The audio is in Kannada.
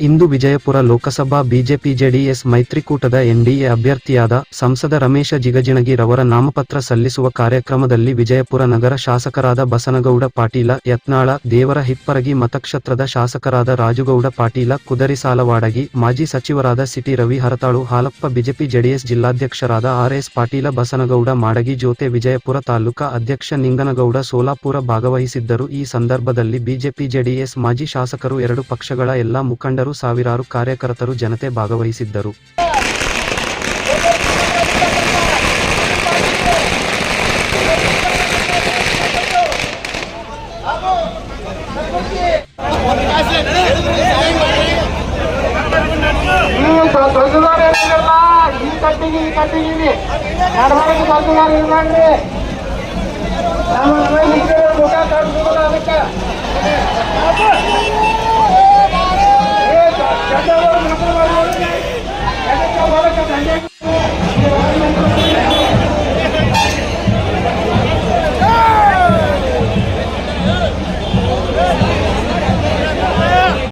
ಇಂದು ವಿಜಯಪುರ ಲೋಕಸಭಾ ಬಿಜೆಪಿ ಜೆಡಿಎಸ್ ಮೈತ್ರಿಕೂಟದ ಎನ್ಡಿಎ ಅಭ್ಯರ್ಥಿಯಾದ ಸಂಸದ ರಮೇಶ ಜಿಗಜಿಣಗಿ ರವರ ನಾಮಪತ್ರ ಸಲ್ಲಿಸುವ ಕಾರ್ಯಕ್ರಮದಲ್ಲಿ ವಿಜಯಪುರ ನಗರ ಶಾಸಕರಾದ ಬಸನಗೌಡ ಪಾಟೀಲ, ಯತ್ನಾಳ ದೇವರ ಹಿಪ್ಪರಗಿ ಮತಕ್ಷೇತ್ರದ ಶಾಸಕರಾದ ರಾಜುಗೌಡ ಪಾಟೀಲ ಕುದರಿ ಸಾಲವಾಡಗಿ ಮಾಜಿ ಸಚಿವರಾದ C T Ravi Haratalu, Halappa BJP JDS ಜಿಲ್ಲಾಧ್ಯಕ್ಷರಾದ R S Patil, Basanagouda Madagi ಜೋತೆ ವಿಜಯಪುರ ತಾಲೂಕಾ ಅಧ್ಯಕ್ಷ ನಿಂಗನಗೌಡ ಸೋಲಾಪುರ ಭಾಗವಹಿಸಿದ್ದರು. ಈ ಸಂದರ್ಭದಲ್ಲಿ ಬಿಜೆಪಿ ಜೆಡಿಎಸ್ ಮಾಜಿ ಶಾಸಕರು ಎರಡು ಪಕ್ಷಗಳ ಎಲ್ಲಾ ಮುಖಂಡರು ಸಾವಿರಾರು ಕಾರ್ಯಕರ್ತರು ಜನತೆ ಭಾಗವಹಿಸಿದ್ದರು ಈ ದೊಡ್ಡದಾರ ಏನಿಲ್ಲ